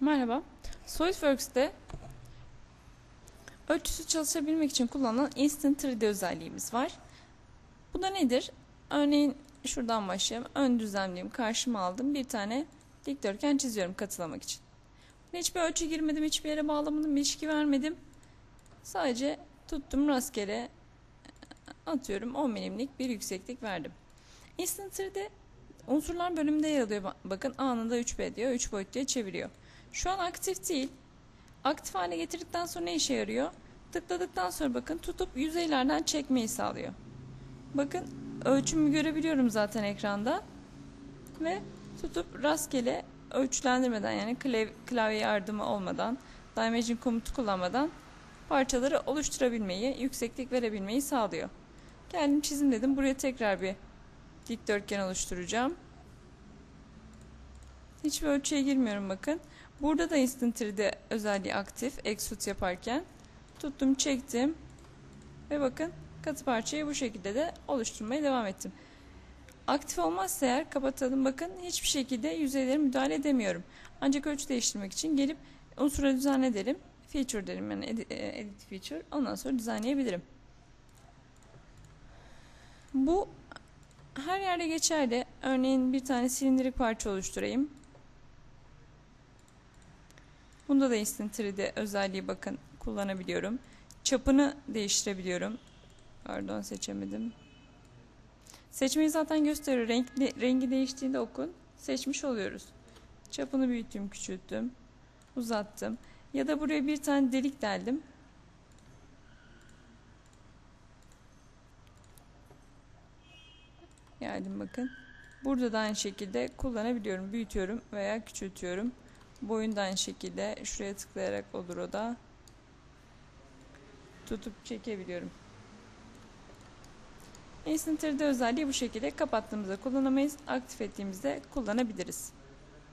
Merhaba. SolidWorks'te ölçüsü çalışabilmek için kullanılan Instant 3D özelliğimiz var. Bu da nedir? Örneğin şuradan başlayalım. Ön düzenleyeyim, karşıma aldım. Bir tane dikdörtgen çiziyorum katılamak için. Hiçbir ölçü girmedim, hiçbir yere bağlamadım, bir ilişki vermedim. Sadece tuttum rastgele atıyorum 10 milimlik bir yükseklik verdim. Instant 3D unsurlar bölümünde yer alıyor. Bakın anında 3B diyor, 3 boyutluya çeviriyor. Şu an aktif değil. Aktif hale getirdikten sonra ne işe yarıyor? Tıkladıktan sonra bakın tutup yüzeylerden çekmeyi sağlıyor. Bakın ölçümü görebiliyorum zaten ekranda. Ve tutup rastgele ölçülendirmeden yani klav- klavye yardımı olmadan, Dimension komutu kullanmadan parçaları oluşturabilmeyi, yükseklik verebilmeyi sağlıyor. Geldim çizim dedim. Buraya tekrar bir dikdörtgen oluşturacağım. Hiçbir ölçüye girmiyorum bakın. Burada da Instant 3D özelliği aktif. Extrude yaparken. Tuttum çektim. Ve bakın katı parçayı bu şekilde de oluşturmaya devam ettim. Aktif olmazsa eğer kapatalım bakın hiçbir şekilde yüzeylere müdahale edemiyorum. Ancak ölçü değiştirmek için gelip unsura düzenle edelim. Feature derim yani edit, edit feature. Ondan sonra düzenleyebilirim. Bu her yerde geçerli. Örneğin bir tane silindirik parça oluşturayım. Bunda da Instant 3D özelliği bakın kullanabiliyorum. Çapını değiştirebiliyorum. Pardon seçemedim. Seçmeyi zaten gösteriyor. Renkli, rengi değiştiğinde okun. Seçmiş oluyoruz. Çapını büyüttüm, küçülttüm. Uzattım. Ya da buraya bir tane delik deldim. Geldim bakın. Burada da aynı şekilde kullanabiliyorum. Büyütüyorum veya küçültüyorum. Boyun da aynı şekilde şuraya tıklayarak olur o da. Tutup çekebiliyorum. Instant 3D özelliği bu şekilde kapattığımızda kullanamayız. Aktif ettiğimizde kullanabiliriz.